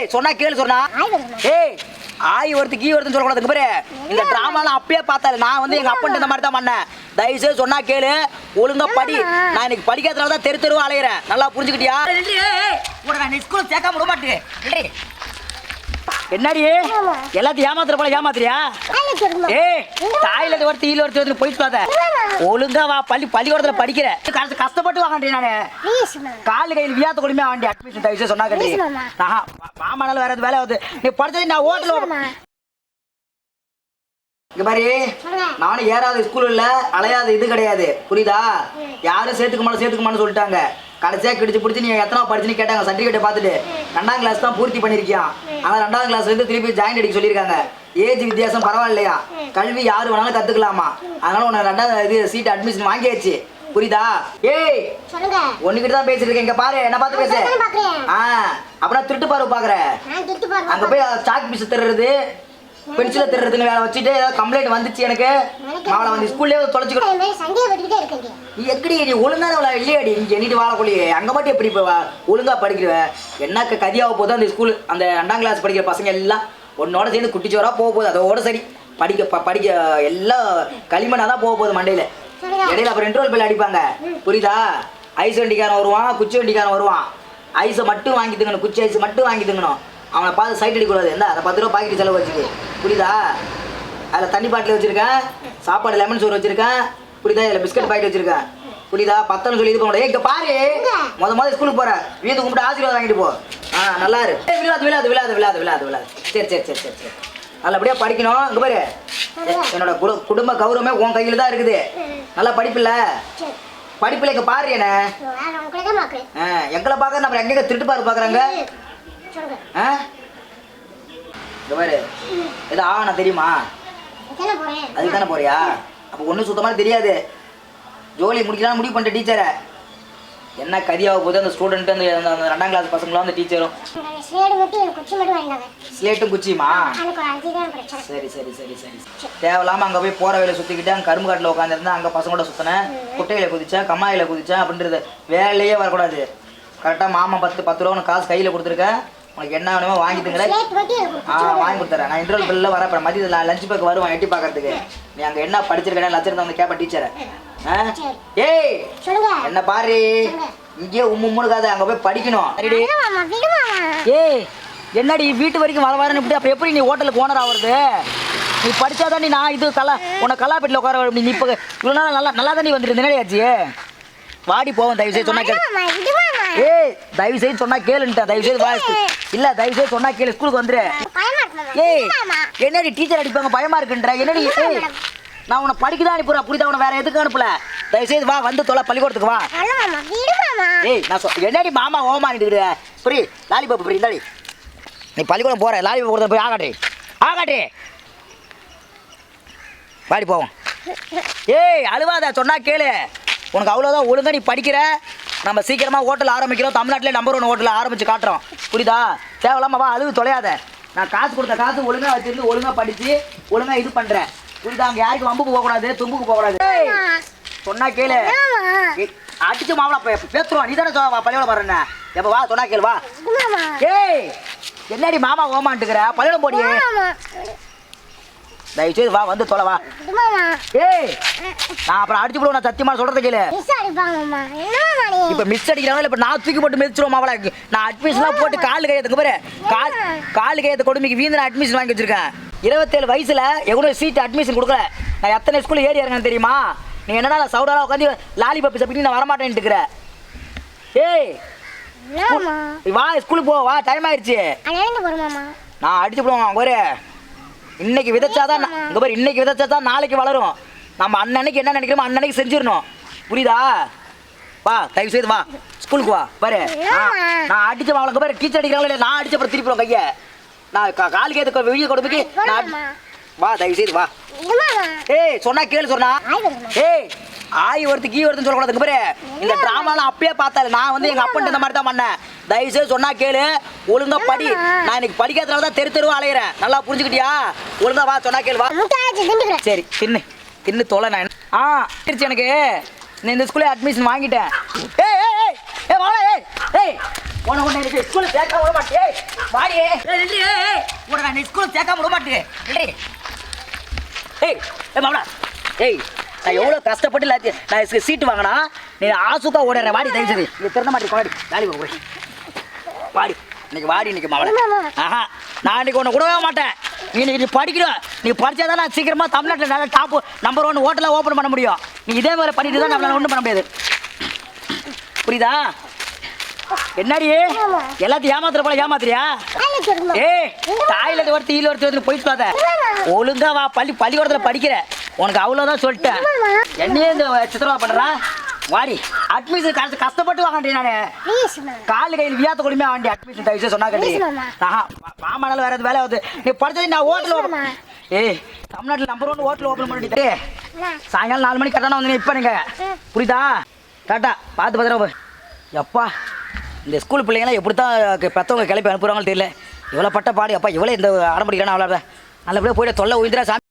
ஏய் சொன்னா கேளு சொன்னா. ஏய் ஆய் ஒருத்து கீ ஒருத்துன்னு சொல்லக்கூடாது பாரு. இந்த டிராமாலாம் அப்பயே பார்த்தாரு. நான் வந்து எங்க அப்பன்ட்டு இந்த மாதிரி தான் பண்ணேன். தயவு செய்து சொன்னா கேளு. ஒழுங்கா படி. நான் இன்னைக்கு படிக்காதனால தான் தெரு தெருவா அலையிறேன். நல்லா புரிஞ்சுக்கிட்டியா? உடனே ஸ்கூல் சேர்க்காம விட மாட்டேன் என்னடி? எல்லாத்தையும் ஏமாத்துற போல ஏமாத்துறியா? ஏய் தாயில ஒருத்தி ஈல ஒருத்தி வந்து போயிட்டு வாத. ஒழுங்கா வா பள்ளி பள்ளிக்கூடத்துல படிக்கிற. கஷ்ட- கஷ்டப்பட்டு வாங்கண்டி நானு? காலு கையில் வியாத்த கொடுமையா வாண்டி அட்மிஷன் தயவு செய்து சொன்னா கட்டி Please, மாமா. ஆஹா மாமானால வேற எதுவும் வேலை ஆகுது. நீ படிச்சது நான் ஓட்டல இங்க பாரு. நானும் ஏறாத ஸ்கூல் இல்ல அலையாத இது கிடையாது. புரியுதா? யாரும் சேர்த்துக்க மாட்டோம் சேர்த்துக்க மாட்டோம்னு சொல்லிட்டாங்க. கடைசியா கிடிச்சு பிடிச்சி நீ எத்தனை படிச்சுன்னு கேட்டாங்க சர்டிஃபிகேட் பார்த்துட்டு. ரெண்டாம் கிளாஸ் தான் பூர்த்தி பண்ணிருக்கியான் ஆனா ரெண்டாம் கிளாஸ்ல இருந்து திருப்பி ஜாயின் அடிக்க சொல்லியிருக்காங்க. ஏஜ் வித்தியாசம் பரவாயில்லையா? கல்வி யாரு வேணாலும் கத்துக்கலாமா? அதனால உன்னை ரெண்டாவது இது சீட் அட்மிஷன் வாங்கியாச்சு. புரியுதா? ஏய் சொல்லுங்க. ஒண்ணுகிட்ட தான் பேசிட்டு இருக்கேன். இங்க பாரு என்ன பார்த்து பேசு. ஆ அப்படின்னா திருட்டு பார்வை பாக்குற அங்க போய் சாக் பீஸ் திருடுறது பென்சில திருடுறதுன்னு வேலை வச்சுட்டு ஏதாவது கம்ப்ளைண்ட் வந்துச்சு எனக்கு. மாவளை வந்து ஸ்கூல்லே தொலைச்சிக்கிட்டு நீ எப்படி நீ ஒழுங்கான விழா இல்லையாடி இங்க எண்ணிட்டு வாழக்கூடிய அங்க மட்டும் எப்படி இப்போ ஒழுங்கா படிக்கிற. என்ன கதியாக போதும் அந்த ஸ்கூல் அந்த ரெண்டாம் கிளாஸ் படிக்கிற பசங்க எல்லாம் உன்னோட சேர்ந்து குட்டிச்சோரா போக போகுது. அதோட சரி. படிக்க ப- படிக்க எல்லாம் களிமண்ணா தான் போக போகுது மண்டையில. இடையில அப்புறம் இன்டர்வல் பில் அடிப்பாங்க. புரியுதா? ஐஸ் வண்டிக்காரன் வருவான் குச்சி வண்டிக்காரன் வருவான். ஐஸை மட்டும் வாங்கி திங்கணும். குச்சி ஐஸ் மட்டும் வாங்கி திங்கணும். அவனை பார்த்து சைட் அடிக்கக்கூடாது. எந்த அதை பத்து ரூபா பாக்கெட் செலவு வச்சுக்கு. புரியுதா? அதில் தண்ணி பாட்டில் வச்சிருக்கேன். சாப்பாடு லெமன் சோறு வச்சிருக்கேன். புரியுதா? இதில் பிஸ்கட் பாக்கெட் வச்சிருக்கேன் புரியுதா? சொல்லி இது பண்ண இங்க பாரு. முத முத ஸ்கூலுக்கு போற. வீட்டு கும்பிட்டு ஆசீர்வாதம் வாங்கிட்டு போ. ஆ நல்லா இரு. விழாது விழாது விழாது விழாது விழாது விழாது சரி சரி சரி சரி சரி. நல்லபடியா படிக்கணும். இங்க பாரு. என்னோட குடு- குடும்ப கௌரவமே உன் கையில தான் இருக்குது. நல்லா படிப்பில்ல படிப்பில் இங்க பாரு என்ன. எங்களை பார்க்க நம்ம எங்க திருட்டு பாரு பாக்குறாங்க? இங்க பாரு. ஏதோ ஆவணம் தெரியுமா? அதுக்கு தானே போறியா? அப்போ ஒன்றும் சுத்தமாக தெரியாது. ஜோலி முடிக்கலாம் முடிவு பண்ணிட்ட டீச்சரை. என்ன கதியாக போகுது அந்த ஸ்டூடெண்ட் அந்த அந்த- ரெண்டாம் கிளாஸ் பசங்களும் அந்த டீச்சரும் ஸ்லேட்டும் குச்சியுமா? சரி சரி சரி சரி. தேவையில்லாமல் அங்கே போய் போகிற வேலை சுற்றிக்கிட்டு அங்கே கரும்பு காட்டில் உட்காந்துருந்தேன் அங்கே பசங்களோட சுற்றினேன் குட்டையில குதிச்சேன் கம்மாயில குதிச்சேன் அப்படின்றது. வேலையே வரக்கூடாது. கரெக்டாக மாமா பத்து பத்து ரூபா காசு கையில் கொடுத்துருக்கேன் உனக்கு என்ன வேணுமோ வாங்கி ஆ வாங்கி கொடுத்துறேன். நான் இன்டர்வல் பில்ல வரேன். அப்புறம் மதியத்தில் லஞ்ச் பேக் வருவான். எட்டி பார்க்கறதுக்கு. நீ அங்கே என்ன படிச்சிருக்கேன் லட்சம் வந்து கேட்ப டீச்சரை ஆ? ஏய்! என்ன பாரு? இங்கே உம்மு முழுக்காத அங்கே போய் படிக்கணும். ஏய்! என்னடி வீட்டு வரைக்கும் வர வரன்னு இப்படி அப்போ எப்படி நீ ஹோட்டலுக்கு ஓனர் ஆகுறது நீ படிச்சாதான் நீ நான் இது கலா உன்னை கலாப்பேட்டில் உட்கார நீ இப்போ இவ்வளோ நாள் நல்லா நல்லா தான் நீ வந்துட்டு என்னடி ஆச்சு? வாடி போவோம் தயவு செய்து சொன்னா ஏய் தயவு செய்து சொன்னா கேளுன்ட்டா தயவு செய்து வா இல்ல தயவு செய்து சொன்னா கேளு ஸ்கூலுக்கு வந்துரு. ஏய் என்னடி டீச்சர் அடிப்பாங்க பயமா இருக்குன்ற? என்னடி நான் உன்னை படிக்க தான் அனுப்புறேன் புரியுதா? உன்னை வேற எதுக்கு அனுப்பல. தயவு செய்து வா வந்து தொலை பள்ளிக்கூடத்துக்கு வா. ஏய் நான் சொ என்னடி மாமா ஓமா நின்றுக்கிற புரி லாலிபாப் புரி இந்தாடி. நீ பள்ளிக்கூடம் போற லாலிபாப் கொடுத்த போய் ஆகாட்டி. ஆகாட்டி. வாடி போவோம். ஏய் அழுவாத சொன்னா கேளு. உனக்கு அவ்வளோதான் ஒழுங்கா நீ படிக்கிற. நம்ம சீக்கிரமா ஹோட்டல் ஆரம்பிக்கிறோம். தமிழ்நாட்டிலே நம்பர் ஒன் ஹோட்டல் ஆரம்பிச்சு காட்டுறோம். புரியுதா? தேவையில்லாம வா அழுவு தொலையாத. நான் காசு கொடுத்த காசு ஒழுங்கா வச்சிருந்து ஒழுங்கா படிச்சு ஒழுங்கா இது பண்றேன். புரியுதா? அங்க யாருக்கு வம்புக்கு போகக்கூடாது தும்புக்கு போகக்கூடாது. சொன்னா கேளு. அடிச்சு மாவளா பேத்துருவான். நீ தானே பள்ளியோட பாருண்ண எப்ப வா சொன்னா கேளு வா. ஏய் என்னடி மாமா ஓமான்ட்டுக்கிற? பள்ளியோட போடியே. தயவு செய்து வா வந்து தொலை வா. விடு மாமா. ஏய் நான் அப்புறம் அடிச்சு போடுவேன் நான் சத்தியமா சொல்றது கேளு. இப்ப மிஸ் அடிக்கிறாங்க இப்ப நான் தூக்கி போட்டு மிதிச்சிருவோம் மாவளா நான் அட்மிஷன்லாம் போட்டு கால் கையத்துக்கு பாரு. கால் கால் கையத்து கொடுமைக்கு வீந்து நான் அட்மிஷன் வாங்கி வச்சிருக்கேன். இருபத்தேழு வயசுல எவ்வளோ சீட் அட்மிஷன் கொடுக்கல. நான் எத்தனை ஸ்கூல் ஏறி இறங்கன்னு தெரியுமா? நீ என்னடா சவுடாலாம் உட்காந்து லாலிபப் சாப்பிட்டு நான் வரமாட்டேன்ட்டு இருக்கிற. ஏய் வா ஸ்கூலுக்கு போ வா டைம் ஆயிடுச்சு. நான் அடிச்சு போடுவோம் ஒரு இன்னைக்கு விதைச்சாதான் இங்க பாரு இன்னைக்கு விதைச்சாதான் நாளைக்கு வளரும். நம்ம அன்னன்னைக்கு என்ன நினைக்கிறோமோ அன்னன்னைக்கு செஞ்சிடணும். புரியுதா? வா தயவு செய்து வா. ஸ்கூலுக்கு வா. பாரு. நான் அடிச்ச அவளுக்கு பாரு டீச்சர் அடிக்கிறாங்களே நான் அடிச்ச அப்புறம் திருப்பிடுவோம் கையை. நான் கா- காலுக்கு ஏற்ற வெளியே கொடுமைக்கு நான் வா தயவு செய்து வா. ஏய் சொன்னா கேளு சொன்னா. ஏய் ஆய் ஒருத்து கீ ஒருத்துன்னு சொல்லக்கூடாதுங்க பாரு. இந்த டிராமாலாம் அப்பயே பார்த்தாரு நான் வந்து எங்க அப்பன்ட்டு இந்த மாதிரி தான் பண்ணேன். தயவு செய்து சொன்னா கேளு. ஒழுங்கா படி. நான் இன்னைக்கு படிக்காதனால தான் தெரு தெருவா அலையிறேன். நல்லா புரிஞ்சுக்கிட்டியா? ஒழுங்கா வா சொன்னா கேளு வா. சரி தின்னு. தின்னு தொலை நான் ஆ திருச்சி எனக்கு. நான் இந்த ஸ்கூல்ல அட்மிஷன் வாங்கிட்டேன். ஏய் ஏய் ஏய் ஏ வாடா ஏய் ஏய். உன உன்னை எனக்கு ஸ்கூல்ல சேர்க்க விட மாட்டே வாடி. ஏய் நில்லு, ஏய் ஏய் உன நான் ஸ்கூல்ல சேர்க்க விட மாட்டேன் நில்லு. ஏய் ஏய் மாவடா ஏய் நான் எவ்வளோ கஷ்டப்பட்டு எல்லாத்தையும் நான் சீட்டு வாங்கினா நீ ஆசுக்கா ஓடுற வாடி தயவு செய்து. நீ திறந்த மாட்டி கொண்டாடி. வேலை போய். வாடி. இன்னைக்கு வாடி இன்னைக்கு மாவள ஆஹா. நான் இன்னைக்கு உன்னை விடவே மாட்டேன். நீ இன்னைக்கு நீ படிக்கணும். நீ படிச்சாதான் நான் சீக்கிரமா தமிழ்நாட்டில் நல்ல டாப் நம்பர் ஒன் ஹோட்டலில் ஓப்பன் பண்ண முடியும். நீ இதே மாதிரி பண்ணிட்டு தான் நம்மளால ஒன்றும் பண்ண முடியாது. புரியுதா? என்னடி? எல்லாத்தையும் ஏமாத்துற போல ஏமாத்துறியா? ஏய் டாய்லெட் ஒருத்தி ஈல ஒருத்தி வந்து போய் சொல்லாத. ஒழுங்கா வா பள்ளி பள்ளிக்கூடத்துல படிக்கிற. உனக்கு அவ்வளவுதான் சொல்லிட்டேன். என்னையே இந்த சித்திரவா பண்றா? வாடி அட்மிஷன் கஷ்ட கஷ்டப்பட்டு வாங்கண்டி நானு. கால் கையில் வியாத்த கொடுமே வாண்டி அட்மிஷன் தவிர சொன்னா கண்டி Please, மாமா. ஆஹா மாமனால வேற வேலை ஆகுது. நீ படிச்சது நான் ஹோட்டல். ஏய் தமிழ்நாட்டில் நம்பர் ஒன் ஹோட்டல் ஓப்பன் பண்ணிட்டு சாயங்காலம் நாலு மணிக்கு கரெக்டாக வந்து இப்போ. புரியுதா? டாட்டா பார்த்து பத்திரமா எப்பா இந்த ஸ்கூல் பிள்ளைங்களாம் எப்படி தான் பெற்றவங்க கிளப்பி அனுப்புகிறாங்கன்னு தெரியல. இவ்வளோ பட்ட பாடு அப்பா இவ்வளோ இந்த அடம்பிடிக்கிறான அவ்வளோ நல்லபடியாக போயிட்டு தொல்லை உயிர்ந்துடா சாமி.